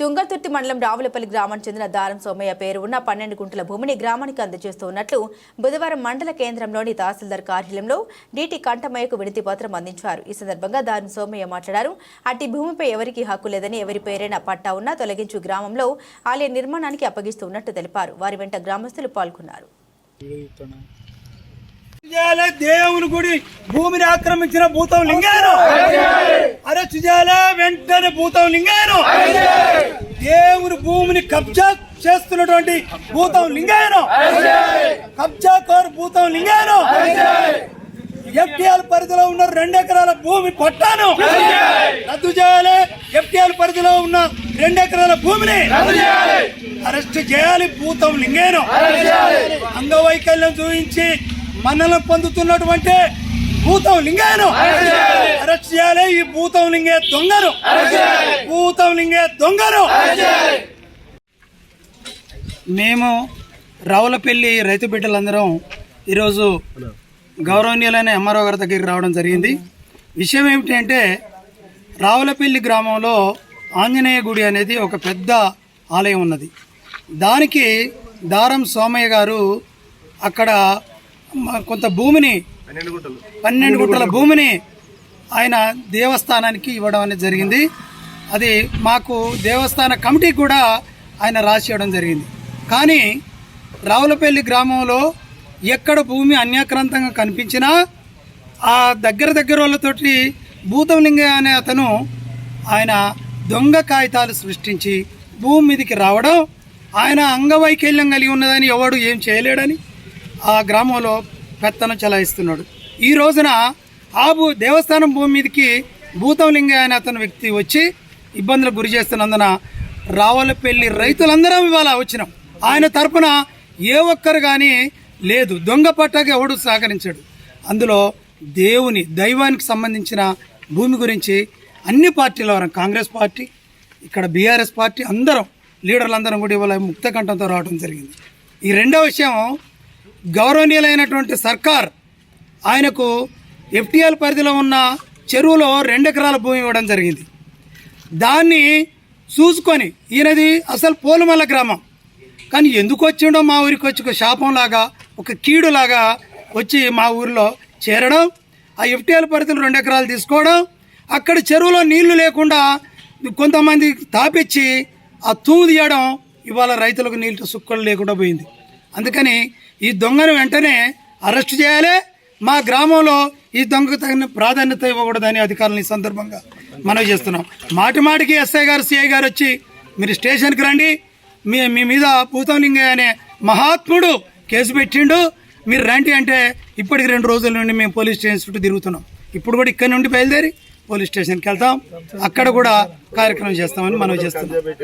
తుంగతుర్తి మండలం రావులపల్లి గ్రామానికి చెందిన దారం సోమయ్య పేరు ఉన్న పన్నెండు గుంటల భూమిని గ్రామానికి అందజేస్తున్నట్లు బుధవారం మండల కేంద్రంలోని తహసీల్దార్ కార్యాలయంలో డీటీ కంఠమయ్యకు వినతి పత్రం అందించారు. ఈ సందర్భంగా దారం సోమయ్య మాట్లాడారు. అట్టి భూమిపై ఎవరికీ హక్కు లేదని ఎవరి పేరైనా పట్టా ఉన్నా తొలగించు గ్రామంలో ఆలయ నిర్మాణానికి అప్పగిస్తున్నట్టు తెలిపారు. వారి వెంట గ్రామస్తులు పాల్గొన్నారు. చేయాలి దేవుని గుడి భూమిని ఆక్రమించిన భూతం లింగాను అరెస్ట్ చేయాలి వెంటనే భూతం లింగాను దేవుని భూమిని కబ్జా చేస్తున్నటువంటి భూతం లింగాను కబ్జా కోరు భూతం లింగాను ఎఫ్టీఆర్ పరిధిలో ఉన్న రెండు ఎకరాల భూమి పట్టాను. రద్దు చేయాలి. ఎఫ్టీఆర్ పరిధిలో ఉన్న రెండు ఎకరాల భూమిని అరెస్ట్ చేయాలి. భూతం లింగేను అంగవైకల్యం చూపించి మన్నలను పొందుతున్నటువంటి భూతం లింగాను అరెస్ట్ చేయాలి ఈ భూతం లింగే దొంగను భూతం లింగే దొంగను మేము రావులపల్లి రైతు బిడ్డలందరం ఈరోజు గౌరవనీయులైన ఎంఆర్ఓ గారి దగ్గరికి రావడం జరిగింది. విషయం ఏమిటంటే రావులపల్లి గ్రామంలో ఆంజనేయ గుడి అనేది ఒక పెద్ద ఆలయం ఉన్నది. దానికి దారం సోమయ్య గారు అక్కడ కొంత భూమిని పన్నెండు గుంటల. భూమిని ఆయన దేవస్థానానికి ఇవ్వడం అనేది జరిగింది. అది మాకు దేవస్థాన కమిటీకి కూడా ఆయన రాసి ఇవ్వడం జరిగింది. కానీ రావులపల్లి గ్రామంలో ఎక్కడ భూమి అన్యాక్రాంతంగా కనిపించినా ఆ దగ్గర దగ్గర వాళ్ళతోటి భూతంలింగ అనే అతను ఆయన దొంగ కాగితాలు సృష్టించి భూమి మీదకి రావడం ఆయన అంగవైకల్యం కలిగి ఉన్నదని ఎవడు ఏం చేయలేడని ఆ గ్రామంలో పెత్తనం చెలాయిస్తున్నాడు. ఈ రోజున ఆ భూ దేవస్థానం భూమి మీదకి భూతంలింగ అనే అతను వ్యక్తి వచ్చి ఇబ్బందులకు గురి చేస్తున్నందున రావులపల్లి రైతులందరం ఇవాళ వచ్చినాం. ఆయన తరపున ఏ ఒక్కరు కానీ లేదు. దొంగ పట్టాకి ఎవడు సహకరించాడు. అందులో దేవుని దైవానికి సంబంధించిన భూమి గురించి అన్ని పార్టీల వారం కాంగ్రెస్ పార్టీ ఇక్కడ బీఆర్ఎస్ పార్టీ అందరం లీడర్లందరం కూడా ఇవాళ ముక్త కంఠంతో రావడం జరిగింది. ఈ రెండో విషయం గౌరవనీయులైనటువంటి సర్కార్ ఆయనకు ఎఫ్టీఎల్ పరిధిలో ఉన్న చెరువులో రెండు ఎకరాల భూమి ఇవ్వడం జరిగింది. దాన్ని చూసుకొని ఈయనది అసలు పోలుమల్ల గ్రామం. కానీ ఎందుకు వచ్చిండో మా ఊరికి వచ్చి ఒక శాపంలాగా ఒక కీడులాగా వచ్చి మా ఊరిలో చేరడం ఆ ఎఫ్టీఎల్ పరిధిలో రెండు ఎకరాలు తీసుకోవడం అక్కడ చెరువులో నీళ్ళు లేకుండా కొంతమంది తాపిచ్చి ఆ తూము తీయడం ఇవాళ రైతులకు నీళ్ళు సుక్కలు లేకుండా పోయింది. అందుకని ఈ దొంగను వెంటనే అరెస్ట్ చేయాలి. మా గ్రామంలో ఈ దొంగకు తగిన ప్రాధాన్యత ఇవ్వకూడదని అధికారులను ఈ సందర్భంగా మనవి చేస్తున్నాం. మాటి మాటికి ఎస్ఐ గారు సిఐ గారు వచ్చి మీరు స్టేషన్కి రండి. మీ మీ మీద పూతంలింగయ్య అనే మహాత్ముడు కేసు పెట్టిండు. మీరు రండి అంటే ఇప్పటికి రెండు రోజుల నుండి మేము పోలీస్ స్టేషన్ చుట్టూ తిరుగుతున్నాం. ఇప్పుడు కూడా ఇక్కడ నుండి బయలుదేరి పోలీస్ స్టేషన్కి వెళ్తాం. అక్కడ కూడా కార్యక్రమం చేస్తామని మనం చేస్తున్నాం.